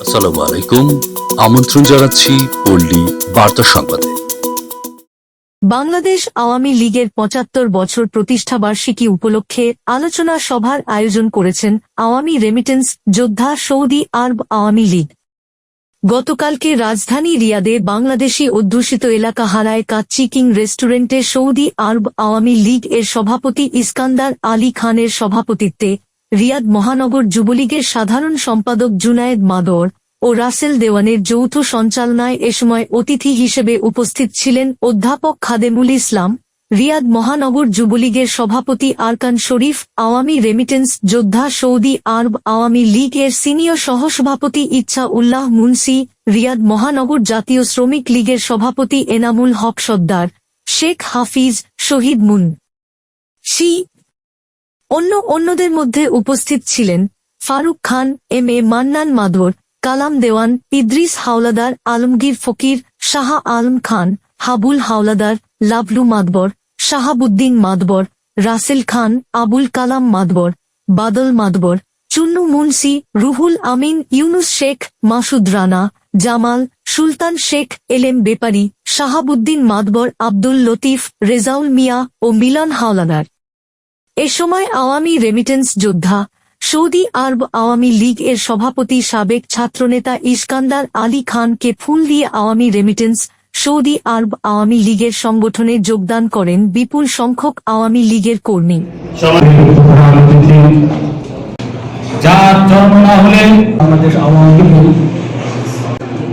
আসসালামু আলাইকুম আমন্ত্রণ জানাচ্ছি পল্লী বার্তা সংবাদে। বাংলাদেশ আওয়ামী লীগের পঁচাত্তর বছর প্রতিষ্ঠা বার্ষিকী উপলক্ষে আলোচনা সভার আয়োজন করেছেন আওয়ামী রেমিটেন্স যোদ্ধা সৌদি আরব আওয়ামী লীগ। গতকালকে রাজধানী রিয়াদে বাংলাদেশি অধ্যুষিত এলাকা হারায় কাচ্চি কিং রেস্টুরেন্টে সৌদি আরব আওয়ামী লীগ এর সভাপতি ইস্কান্দার আলী খানের সভাপতিত্বে রিয়াদ মহানগর যুবলীগের সাধারণ সম্পাদক জুনায়েদ মাদর ও রাসেল দেওয়ানের যৌথ সঞ্চালনায় এ সময় অতিথি হিসেবে উপস্থিত ছিলেন অধ্যাপক খাদেমুল ইসলাম, রিয়াদ মহানগর যুবলীগের সভাপতি আরকান শরীফ, আওয়ামী রেমিটেন্স যোদ্ধা সৌদি আরব আওয়ামী লীগ এর সিনিয়র সহসভাপতি ইচ্ছা উল্লাহ মুন্সি, রিয়াদ মহানগর জাতীয় শ্রমিক লীগের সভাপতি এনামুল হক সর্দার, শেখ হাফিজ শহীদ মুন। শি অন্য অন্যদের মধ্যে উপস্থিত ছিলেন ফারুক খান, এম এ মান্নান মাধর কালাম দেওয়ান, ইদ্রিস হাওলাদার, আলমগীর ফকির, শাহ আলম খান, হাবুল হাওলাদার, লাভলু মাদবর, শাহাবুদ্দিন মাদবর, রাসেল খান, আবুল কালাম মাদবর, বাদল মাদবর, চুন্নু মুন্সি, রুহুল আমিন, ইউনুস শেখ, মাসুদ রানা, জামাল, সুলতান শেখ এলেম বেপারি, শাহাবুদ্দিন মাদবর, আব্দুল লতিফ, রেজাউল মিয়া ও মিলন হাওলাদার। এ সময় আওয়ামী রেমিটেন্স যোদ্ধা সৌদি আরব আওয়ামী লীগ এর সভাপতি সাবেক ছাত্রনেতা ইস্কান্দার আলী খানকে ফুল দিয়ে Awami remittance Saudi Arab Awami লীগের সংগঠনে যোগদান করেন বিপুল সংখ্যক আওয়ামী লীগের কর্মী। যার জন্ম না হলে বাংলাদেশ আওয়ামী লীগ